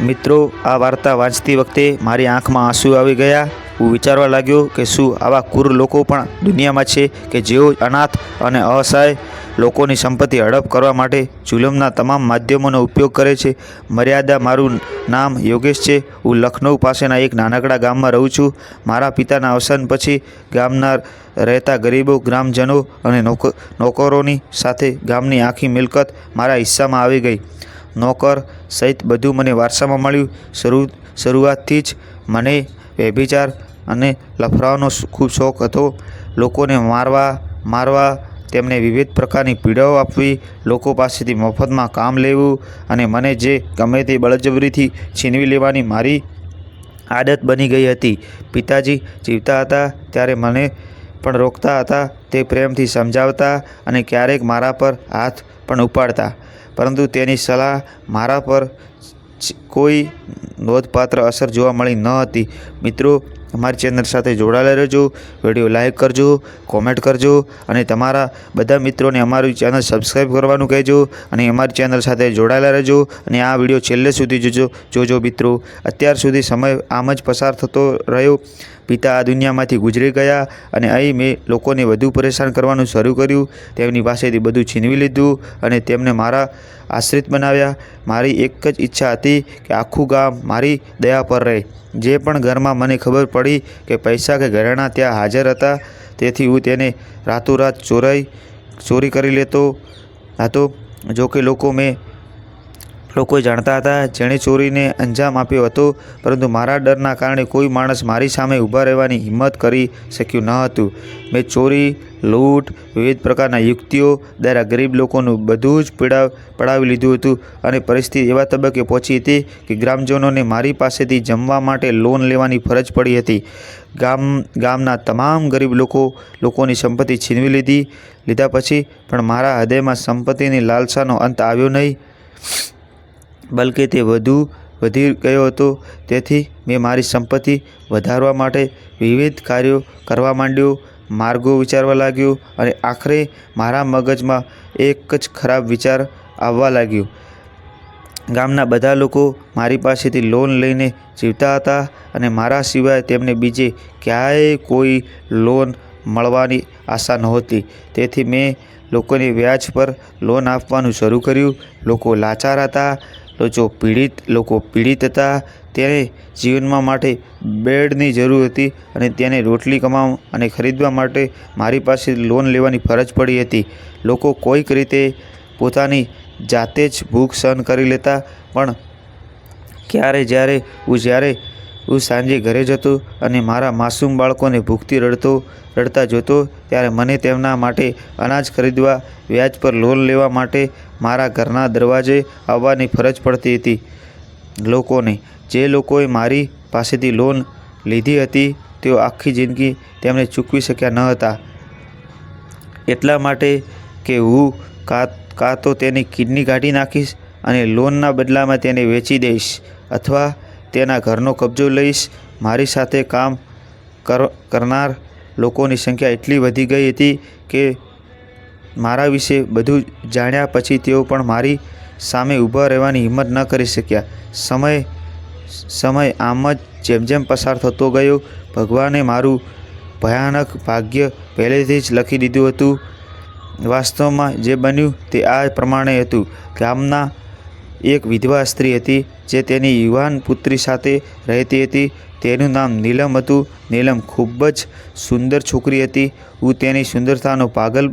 મિત્રો, આ વાર્તા વાંચતી વખતે મારી આંખમાં આંસુ આવી ગયા. હું વિચારવા લાગ્યો કે શું આવા કુર લોકો પણ દુનિયામાં છે કે જેઓ અનાથ અને અસહાય લોકોની સંપત્તિ હડપ કરવા માટે જુલમના તમામ માધ્યમોનો ઉપયોગ કરે છે. મર્યાદા મારું નામ યોગેશ છે. હું લખનૌ પાસેના એક નાનકડા ગામમાં રહું છું. મારા પિતાના અવસાન પછી ગામના રહેતા ગરીબો, ગ્રામજનો અને નોક, નોકરોની સાથે ગામની આખી મિલકત મારા હિસ્સામાં આવી ગઈ. નોકર સહિત બધું મને વારસામાં મળ્યું. શરૂ, શરૂઆતથી જ મને વ્યભિચાર અને લફરાવાનો ખૂબ શોખ હતો. લોકોને મારવા મારવા તેમને વિવિધ પ્રકારની પીડાઓ આપવી, લોકો પાસેથી મફતમાં કામ લેવું અને મને જે ગમે તે બળજબરીથી છીનવી લેવાની મારી આદત બની ગઈ હતી. પિતાજી જીવતા હતા ત્યારે મને પણ રોકતા હતા, તે પ્રેમથી સમજાવતા અને ક્યારેક મારા પર હાથ પણ ઉપાડતા. પરંતુ તેની સલાહ મારા પર કોઈ નોંધપાત્ર અસર જોવા મળી ન હતી. મિત્રો, અમારી ચેનલ સાથે જોડાયેલા રહેજો, વીડિયો લાઇક કરજો, કોમેન્ટ કરજો અને તમારા બધા મિત્રોને અમારી ચેનલ સબસ્ક્રાઈબ કરવાનું કહેજો અને અમારી ચેનલ સાથે જોડાયેલા રહેજો અને આ વીડિયો છેલ્લે સુધી જોજો જોજો મિત્રો. અત્યાર સુધી સમય આમ જ પસાર થતો રહ્યો. પિતા આ દુનિયામાંથી ગુજરી ગયા અને અહીં મેં લોકોને વધુ પરેશાન કરવાનું શરૂ કર્યું. તેમની પાસેથી બધું છીનવી લીધું અને તેમને મારા આશ્રિત બનાવ્યા. મારી એક જ ઈચ્છા હતી કે આખું ગામ મારી દયા પર રહે. જે પણ ઘરમાં મને ખબર પડી કે પૈસા કે ઘરેણાં ત્યાં હાજર હતા, તેથી હું તેને રાતોરાત ચોરાઈ, ચોરી કરી લેતો હતો જો કે લોકો મેં લોકો જાણતા હતા. જેણે ચોરીને અંજામ આપ્યો હતો, પરંતુ મારા ડરના કારણે કોઈ માણસ મારી સામે ઊભા રહેવાની હિંમત કરી શક્યું ન હતું. મેં ચોરી, લૂંટ, વિવિધ પ્રકારના યુક્તિઓ દ્વારા ગરીબ લોકોનું બધું જ પીડા, પડાવી લીધું હતું અને પરિસ્થિતિ એવા તબક્કે પહોંચી હતી કે ગ્રામજનોને મારી પાસેથી જમવા માટે લોન લેવાની ફરજ પડી હતી. ગામ, ગામના તમામ ગરીબ લોકો, લોકોની સંપત્તિ છીનવી લીધી, લીધા પછી પણ મારા હૃદયમાં સંપત્તિની લાલસાનો અંત આવ્યો નહીં. બલકે તે વધુ વધી ગયો હતો. તેથી મેં મારી સંપત્તિ વધારવા માટે વિવિધ કાર્યો કરવા માંડ્યો. માર્ગો વિચારવા લાગ્યો અને આખરે મારા મગજમાં એક જ ખરાબ વિચાર આવવા લાગ્યો. ગામના બધા લોકો મારી પાસેથી લોન લઈને જીવતા હતા અને મારા સિવાય તેમને બીજે ક્યાંય કોઈ લોન મળવાની આશા નહોતી. તેથી મેં લોકોને વ્યાજ પર લોન આપવાનું શરૂ કર્યું. લોકો લાચાર હતા લોકો પીડિત લોકો પીડિત હતા તેને જીવનમાં માટે બેડની જરૂર હતી અને તેને રોટલી કમાવા અને ખરીદવા માટે મારી પાસે લોન લેવાની ફરજ પડી હતી. લોકો કોઈક રીતે પોતાની જાતે જ ભૂખ સહન કરી લેતા, પણ ક્યારે જ્યારે હું જ્યારે હું સાંજે ઘરે જતો અને મારા માસૂમ બાળકોને ભૂખથી રડતો, રડતા જોતો, ત્યારે મને તેમના માટે અનાજ ખરીદવા, વ્યાજ પર લોન લેવા માટે મારા ઘરના દરવાજે આવવાની ફરજ પડતી હતી. લોકોને, જે લોકોએ મારી પાસેથી લોન લીધી હતી, તેઓ આખી જિંદગી તેમને ચૂકવી શક્યા ન હતા. એટલા માટે કે હું કાં કાં તો તેની કિડની કાઢી નાખીશ અને લોનના બદલામાં તેને વેચી દઈશ અથવા તેના ઘરનો કબજો લઈશ. મારી સાથે કામ કર, કરનાર લોકોની સંખ્યા એટલી વધી ગઈ હતી કે મારા વિશે બધું જાણ્યા પછી તેઓ પણ મારી સામે ઊભા રહેવાની હિંમત ન કરી શક્યા. સમય સમય આમ જ જેમ જેમ પસાર થતો ગયો, ભગવાને મારું ભયાનક ભાગ્ય પહેલેથી જ લખી દીધું હતું. વાસ્તવમાં જે બન્યું તે આ પ્રમાણે હતું. ગામના એક વિધવા સ્ત્રી હતી જે તેની યુવાન પુત્રી સાથે રહેતી હતી. તેનું નામ નીલમ હતું. નીલમ ખૂબ જ સુંદર છોકરી હતી. હું તેની સુંદરતાનો પાગલ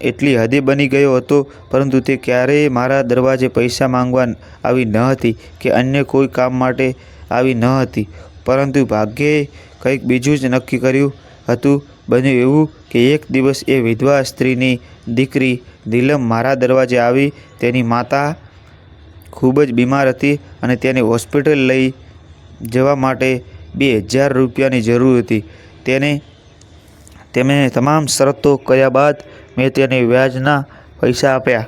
એટલી હદે બની ગયો હતો, પરંતુ તે ક્યારેય મારા દરવાજે પૈસા માંગવા આવી ન હતી કે અન્ય કોઈ કામ માટે આવી ન હતી. પરંતુ ભાગ્યે કંઈક બીજું જ નક્કી કર્યું હતું. બન્યું એવું કે એક દિવસ એ વિધવા સ્ત્રીની દીકરી નીલમ મારા દરવાજે આવી. તેની માતા ખૂબ જ બીમાર હતી અને તેને હોસ્પિટલ લઈ જવા માટે બે હજાર રૂપિયાની જરૂર હતી. તેને, તેમણે તમામ શરતો કર્યા બાદ મેં તેને વ્યાજના પૈસા આપ્યા.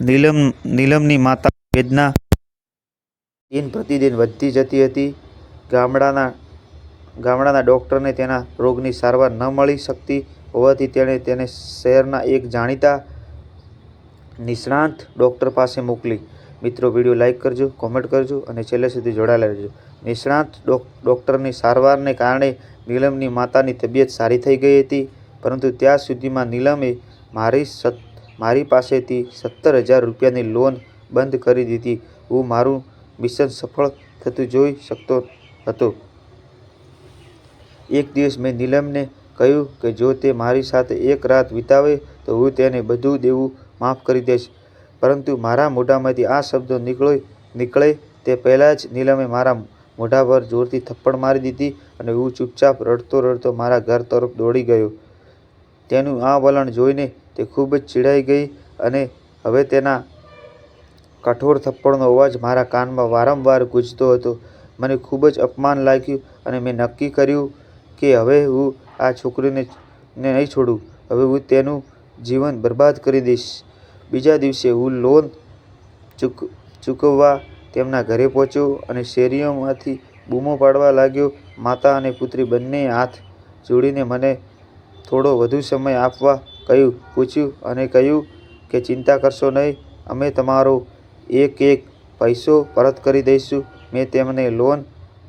નીલમ, નીલમની માતા વેદના દિન પ્રતિદિન વધતી જતી હતી. ગામડાના ગામડાના ડૉક્ટરને તેના રોગની સારવાર ન મળી શકતી હોવાથી તેણે તેને શહેરના એક જાણીતા નિષ્ણાંત ડૉક્ટર પાસે મોકલી. મિત્રો વીડિયો લાઇક કરજો કોમેન્ટ કરજો અને છેલ્લે સુધી જોડાયેલા રહેજો. નિષ્ણાત ડોક, ડૉક્ટરની સારવારને કારણે નીલમની માતાની તબિયત સારી થઈ ગઈ હતી, પરંતુ ત્યાં સુધીમાં નીલમે મારી સત, મારી પાસેથી સત્તર હજાર રૂપિયાની લોન બંધ કરી દીધી. હું મારું મિશન સફળ થતું જોઈ શકતો હતો. એક દિવસ મેં નીલમને કહ્યું કે, જો તે મારી સાથે એક રાત વિતાવે, તો હું તેને બધું દેવું માફ કરી દઈશ. પરંતુ મારા મોઢામાંથી આ શબ્દો નીકળે નીકળે તે પહેલાં જ નીલમે મારા મોઢા પર જોરથી થપ્પડ મારી દીધી અને હું ચૂપચાપ રડતો રડતો મારા ઘર તરફ દોડી ગયો. તેનું આ વલણ જોઈને તે ખૂબ જ ચીડાઈ ગઈ અને હવે તેના કઠોર થપ્પડનો અવાજ મારા કાનમાં વારંવાર ગૂંજતો હતો. મને ખૂબ જ અપમાન લાગ્યું અને મેં નક્કી કર્યું કે હવે હું આ છોકરીને નહીં છોડું. હવે હું તેનું જીવન બરબાદ કરી દઈશ. બીજા દિવસે હું લોન ચૂક, ચૂકવવા તેમના ઘરે પહોંચ્યો અને શેરીઓમાંથી બૂમો પાડવા લાગ્યો. માતા અને પુત્રી બંને હાથ જોડીને મને થોડો વધુ સમય આપવા કહ્યું, પૂછ્યું અને કહ્યું કે, ચિંતા કરશો નહીં, અમે તમારો એક એક પૈસો પરત કરી દઈશું. મેં તેમને લોન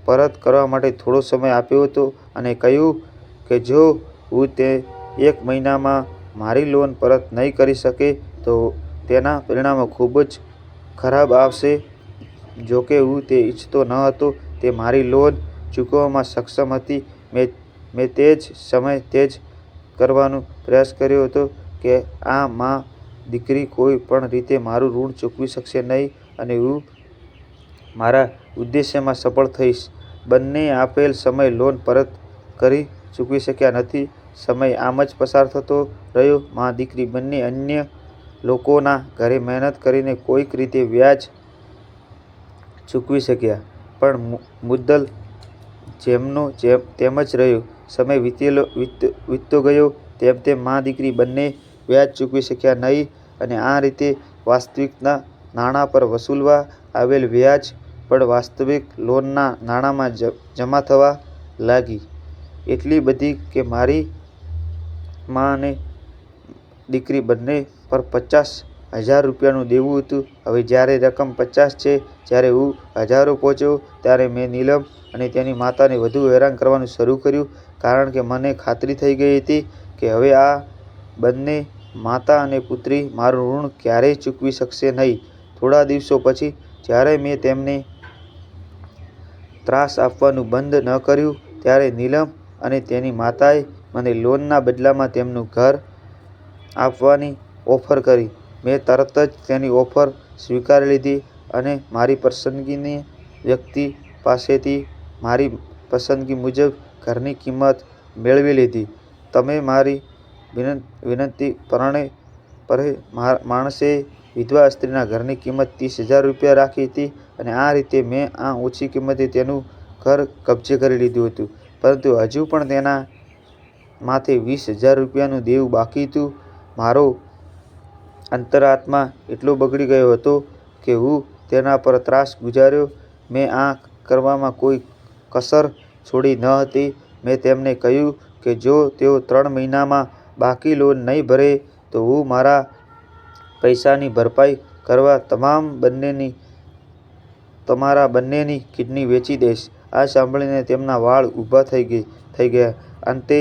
પરત કરવા માટે થોડો સમય આપ્યો હતો અને કહ્યું કે, જો હું તે એક મહિનામાં મારી લોન પરત નહીં કરી શકે તો તેના પરિણામો ખૂબ જ ખરાબ આવશે. જોકે હું તે ઈચ્છતો ન હતો. તે મારી લોન ચૂકવવામાં સક્ષમ હતી. મેં મેં તે જ સમય તે જ કરવાનો પ્રયાસ કર્યો હતો કે આ મા દીકરી કોઈ પણ રીતે મારું ઋણ ચૂકવી શકશે નહીં અને હું મારા ઉદ્દેશ્યમાં સફળ થઈશ. બંને આપેલ સમય લોન પરત કરી ચૂકવી શક્યા નથી. સમય આમ જ પસાર થતો રહ્યો. મા દીકરી બંને અન્ય લોકોના ઘરે મહેનત કરીને કોઈક રીતે વ્યાજ ચૂકવી શક્યા. પણ મુદ્દલ જેમનો, જેમ તેમ જ રહ્યો. સમય વીતેલો વીતતો ગયો. તેમ તેમ મા દીકરી બંને વ્યાજ ચૂકવી શક્યા નહીં અને આ રીતે વાસ્તવિકના નાણાં પર વસૂલવા આવેલ વ્યાજ પણ વાસ્તવિક લોનના નાણાંમાં જમા થવા લાગી. એટલી બધી કે મારી માં અને દીકરી બંને પર પચાસ હજાર રૂપિયાનું દેવું હતું. હવે જ્યારે રકમ પચાસ છે, જ્યારે હું હજારો પહોંચ્યો, ત્યારે મેં નીલમ અને તેની માતાને વધુ હેરાન કરવાનું શરૂ કર્યું, કારણ કે મને ખાતરી થઈ ગઈ હતી કે હવે આ બંને માતા અને પુત્રી મારું ઋણ ક્યારેય ચૂકવી શકશે નહીં. થોડા દિવસો પછી, જ્યારે મેં તેમને ત્રાસ આપવાનું બંધ ન કર્યું, ત્યારે નીલમ અને તેની માતાએ મને લોનના બદલામાં તેમનું ઘર આપવાની ઓફર કરી. મેં તરત જ તેની ઓફર સ્વીકારી લીધી અને મારી પસંદગીની વ્યક્તિ પાસેથી મારી પસંદગી મુજબ ઘરની કિંમત મેળવી લીધી. તમે મારી વિનં વિનંતી પરણે પરે માણસે વિધવા સ્ત્રીના ઘરની કિંમત ત્રીસ હજાર રૂપિયા રાખી હતી અને આ રીતે મેં આ ઓછી કિંમતે તેનું ઘર કબજે કરી લીધું હતું. પરંતુ હજુ પણ તેના માથે વીસ હજાર રૂપિયાનું દેવું બાકી હતું. મારો અંતરાત્મા એટલો બગડી ગયો હતો કે હું તેના પર ત્રાસ ગુજાર્યો. મેં આ કરવામાં કોઈ કસર છોડી ન હતી. મેં તેમને કહ્યું કે જો તેઓ ત્રણ મહિનામાં બાકી લોન નહીં ભરે, તો હું મારા પૈસાની ભરપાઈ કરવા તમામ બંનેની, તમારા બંનેની કિડની વેચી દઈશ. આ સાંભળીને તેમના વાળ ઊભા થઈ ગઈ, થઈ ગયા. અંતે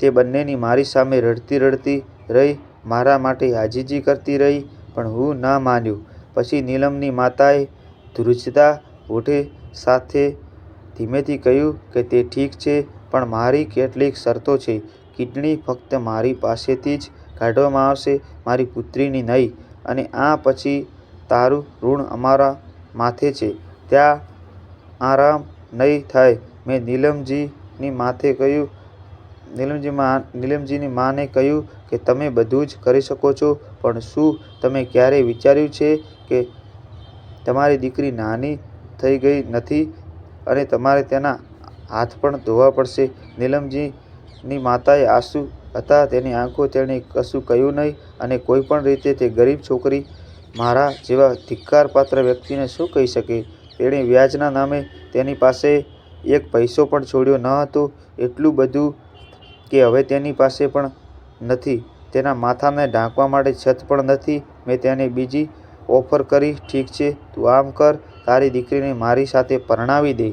તે બંનેની મારી સામે રડતી રડતી રહી. મારા માટે આજીજી કરતી રહી, પણ હું ના માન્યું. પછી નીલમની માતાએ ધ્રુજતા હોઠે સાથે ધીમેથી કહ્યું કે તે ઠીક છે, પણ મારી કેટલીક શરતો છે. કિડની ફક્ત મારી પાસેથી જ કાઢવામાં આવશે, મારી પુત્રીની નહીં. અને આ પછી તારું ઋણ અમારા માથે છે. ત્યાં આરામ નહીં થાય. મેં નીલમજીની માથે કહ્યું, નીલમજી માં, નીલમજીની માને કહ્યું કે તમે બધું જ કરી શકો છો, પણ શું તમે ક્યારેય વિચાર્યું છે કે તમારી દીકરી નાની થઈ ગઈ નથી અને તમારે તેના હાથ પણ ધોવા પડશે? નીલમજીની માતાએ આંસુ હતા, તેની આંખો તેણે કશું કહ્યું નહીં અને કોઈ પણ રીતે તે ગરીબ છોકરી મારા જેવા ધિક્કારપાત્ર વ્યક્તિને શું કહી શકે? તેણે વ્યાજના નામે તેની પાસે એક પૈસો પણ છોડ્યો ન હતો. એટલું બધું કે હવે તેની પાસે પણ નથી. તેના માથાને ઢાંકવા માટે છત પણ નથી. મેં તેને બીજી ઓફર કરી. ઠીક છે, તું આમ કર. તારી દીકરીને મારી સાથે પરણાવી દે.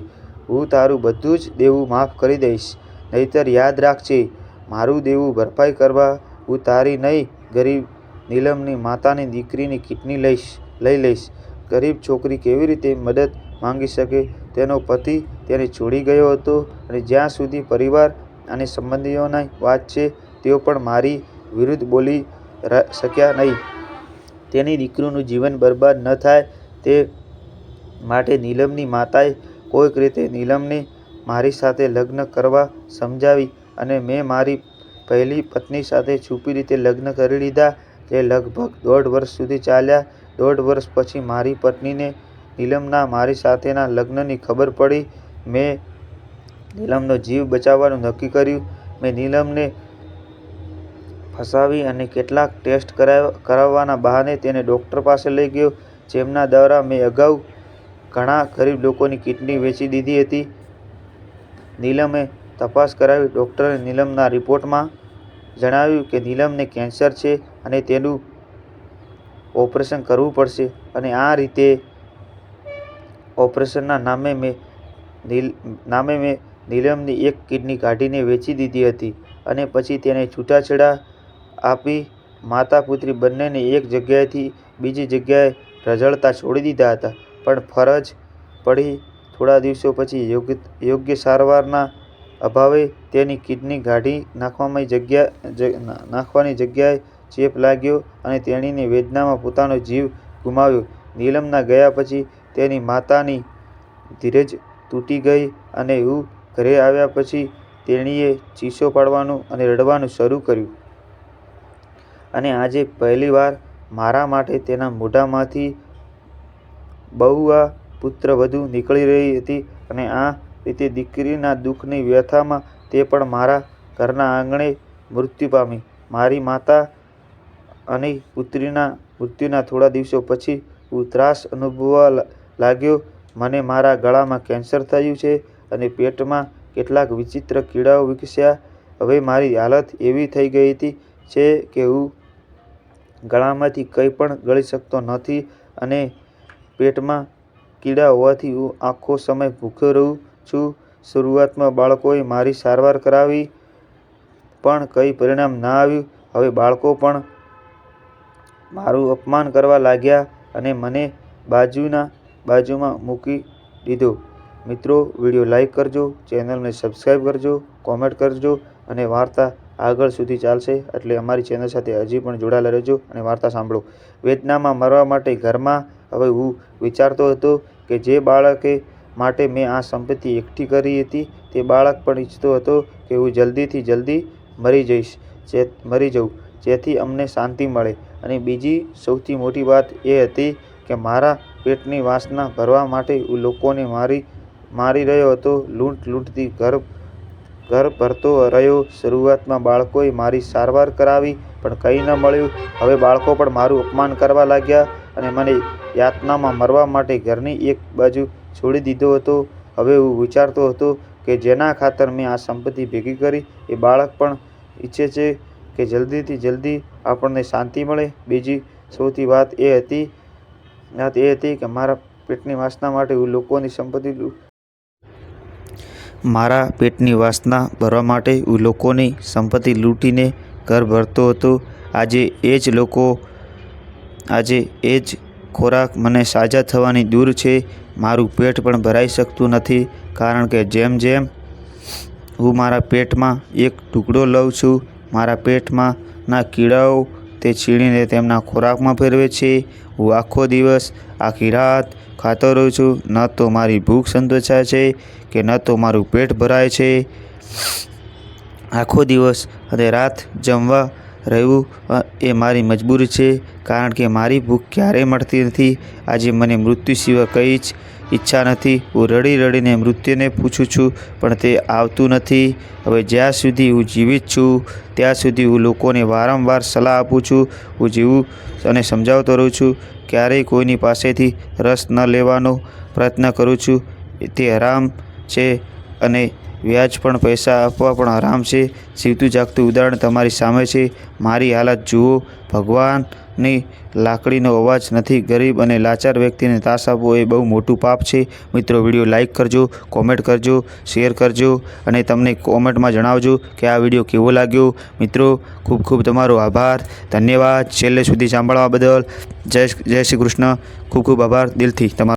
હું તારું બધું જ દેવું માફ કરી દઈશ. નહીંતર યાદ રાખજે, મારું દેવું ભરપાઈ કરવા હું તારી નહીં, ગરીબ નીલમની માતાની દીકરીની કિડની લઈશ, લઈ લઈશ. ગરીબ છોકરી કેવી રીતે મદદ માંગી શકે? તેનો પતિ તેને છોડી ગયો હતો અને જ્યાં સુધી પરિવાર અને સંબંધીઓની વાત છે તેઓ પણ મારી વિરુદ્ધ બોલી શક્યા નહીં. તેની દીકરીનું જીવન બરબાદ ન થાય તે માટે નીલમની માતાએ કોઈક રીતે નીલમને મારી સાથે લગ્ન કરવા સમજાવી અને મેં મારી પહેલી પત્ની સાથે છુપી રીતે લગ્ન કરી લીધા. તે લગભગ દોઢ વર્ષ સુધી ચાલ્યા. દોઢ વર્ષ પછી મારી પત્નીને નીલમના મારી સાથેના લગ્નની ખબર પડી. મેં નીલમનો જીવ બચાવવાનું નક્કી કર્યું. મેં નીલમને ફસાવી અને કેટલાક ટેસ્ટ કરાવ, કરાવવાના બહાને તેને ડૉક્ટર પાસે લઈ ગયો, જેમના દ્વારા મેં અગાઉ ઘણા ગરીબ લોકોની કિડની વેચી દીધી હતી. નીલમે તપાસ કરાવી ડૉક્ટરે નીલમના રિપોર્ટમાં જણાવ્યું કે નીલમને કેન્સર છે અને તેનું ઓપરેશન કરવું પડશે અને આ રીતે ઓપરેશનના નામે મેં નીલ, નામે મેં નીલમની એક કિડની કાઢીને વેચી દીધી હતી અને પછી તેને છૂટાછેડા આપી માતા પુત્રી બંનેને એક જગ્યાએથી બીજી જગ્યાએ રઝળતા છોડી દીધા હતા. પણ ફરજ પડી થોડા દિવસો પછી યોગ્ય સારવારના અભાવે તેની કિડની કાઢી નાખવામાં જગ્યા નાખવાની જગ્યાએ ચેપ લાગ્યો અને તેણીને વેદનામાં પોતાનો જીવ ગુમાવ્યો. નીલમના ગયા પછી તેની માતાની ધીરજ તૂટી ગઈ અને હું ઘરે આવ્યા પછી તેણીએ ચીસો પાડવાનું અને રડવાનું શરૂ કર્યું. અને આજે પહેલીવાર મારા માટે તેના મોઢામાંથી બહુઆ પુત્રવધુ નીકળી રહી હતી અને આ રીતે દીકરીના દુઃખની વ્યથામાં તે પણ મારા ઘરના આંગણે મૃત્યુ પામી. મારી માતા અને પુત્રીના મૃત્યુના થોડા દિવસો પછી હું ત્રાસ અનુભવવા લાગ્યો. મને મારા ગળામાં કેન્સર થયું છે અને પેટમાં કેટલાક વિચિત્ર કીડાઓ વિકસ્યા. હવે મારી હાલત એવી થઈ ગઈ હતી છે કે હું ગળામાંથી કંઈ પણ ગળી શકતો નથી અને પેટમાં કીડા હોવાથી હું આખો સમય ભૂખ્યો રહું છું. શરૂઆતમાં બાળકોએ મારી સારવાર કરાવી, પણ કંઈ પરિણામ ના આવ્યું. હવે બાળકો પણ મારું અપમાન કરવા લાગ્યા અને મને બાજુના બાજુમાં મૂકી દીધો. મિત્રો, વીડિયો લાઈક કરજો, ચેનલને સબસ્ક્રાઈબ કરજો, કોમેન્ટ કરજો અને વાર્તા આગળ સુધી ચાલશે. એટલે અમારી ચેનલ સાથે હજી પણ જોડાયેલા રહેજો અને વાર્તા સાંભળો. વેદનામાં મરવા માટે ઘરમાં, હવે હું વિચારતો હતો કે જે બાળકે માટે મેં આ સંપત્તિ એકઠી કરી હતી, તે બાળક પણ ઈચ્છતો હતો કે હું જલ્દીથી જલ્દી મરી જઈશ જે મરી જઉં, જેથી અમને શાંતિ મળે. અને બીજી સૌથી મોટી વાત એ હતી કે મારા પેટની વાસના ભરવા માટે હું લોકોને મારી મારી રહ્યો હતો, લૂંટ લૂંટથી ઘર ઘર ભરતો રહ્યો. શરૂઆતમાં બાળકોએ મારી સારવાર કરાવી, પણ કંઈ ન મળ્યું. હવે બાળકો પણ મારું અપમાન કરવા લાગ્યા અને મને યાતનામાં મરવા માટે ઘરની એક બાજુ છોડી દીધો હતો. હવે હું વિચારતો હતો કે જેના ખાતર મેં આ સંપત્તિ ભેગી કરી, એ બાળક પણ ઈચ્છે છે કે જલ્દીથી જલ્દી આપણને શાંતિ મળે. બીજી સૌથી વાત એ હતી, વાત એ હતી કે મારા પેટની વાસના માટે હું લોકોની સંપત્તિ મારા પેટની વાસના ભરવા માટે લોકોની સંપત્તિ લૂંટીને ઘર ભરતો હતો. આજે એ જ લોકો, આજે એ જ ખોરાક મને સાજા થવાની દૂર છે. મારું પેટ પણ ભરાઈ શકતું નથી, કારણ કે જેમ જેમ હું મારા પેટમાં એક ટુકડો લઉં છું, મારા પેટમાં ના કીડાઓ તે છીણીને તેમના ખોરાકમાં ફેરવે છે. હું આખો દિવસ આખી રાત ખાતો રહું છું. ન તો મારી ભૂખ સંતોષાય છે કે ન તો મારું પેટ ભરાય છે. આખો દિવસ અને રાત જમવા રહેવું એ મારી મજબૂરી છે. કારણ કે મારી ભૂખ ક્યારેય મળતી નથી. આજે મને મૃત્યુ સિવાય કંઈ જ ઈચ્છા નથી. હું રડી રડીને મૃત્યુને પૂછું છું, પણ તે આવતું નથી. હવે જ્યાં સુધી હું જીવિત છું, ત્યાં સુધી હું લોકોને વારંવાર સલાહ આપું છું. હું જીવું અને સમજાવતો રહું છું. ક્યારેય કોઈની પાસેથી રસ ન લેવાનો પ્રયત્ન કરું છું. તે હરામ છે અને વ્યાજ પણ પૈસા આપવા, પણ હરામ છે. જીવતું જાગતું ઉદાહરણ તમારી સામે છે. મારી હાલત જુઓ. ભગવાનની લાકડીનો અવાજ નથી. ગરીબ અને લાચાર વ્યક્તિને તાસ આપવો એ બહુ મોટું પાપ છે. મિત્રો, વીડિયો લાઇક કરજો, કોમેન્ટ કરજો, શેર કરજો અને તમને કોમેન્ટમાં જણાવજો કે આ વીડિયો કેવો લાગ્યો. મિત્રો, ખૂબ ખૂબ તમારો આભાર. ધન્યવાદ. છેલ્લે સુધી સાંભળવા બદલ જય જય શ્રી કૃષ્ણ. ખૂબ ખૂબ આભાર. દિલથી તમારો